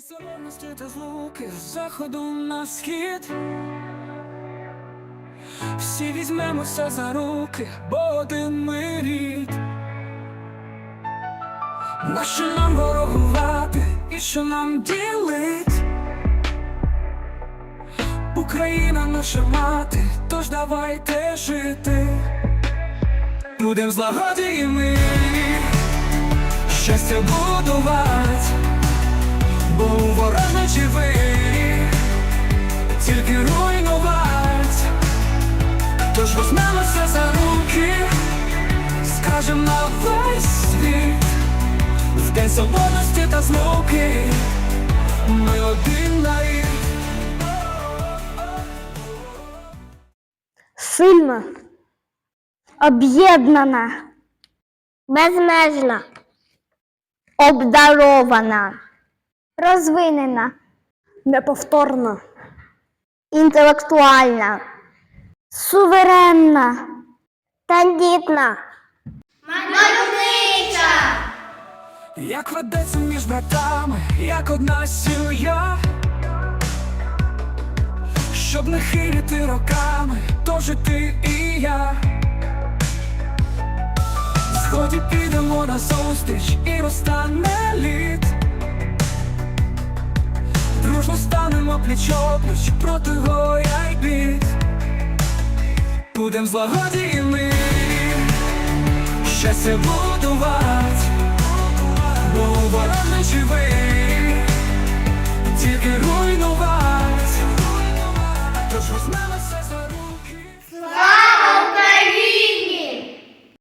Солоності та злуки з заходу на схід. Всі візьмемося за руки, бо один ми рід. На нам ворогувати і що нам ділить? Україна наша мати, тож давайте жити. Будем в злагоді і мирі, щастя будувати, бо у ворожнечі вирі, тільки руйнувати. Тож візьмемося за руки, скажем на весь світ, в день свободності та злуки, ми один нарід. Сильна, об'єднана, безмежна, обдарована, розвинена, неповторна, інтелектуальна, суверенна, тендітна, Як ведеться між братами, як одна сім'я, щоб не хиліти роками, то жити і я. Згоді підемо на зустріч і розтане лід. Дружно станемо пліч-опліч проти горя й бід. Будем злагоді і щастя будувати. Бо ворожнечі ви тільки руйнувати,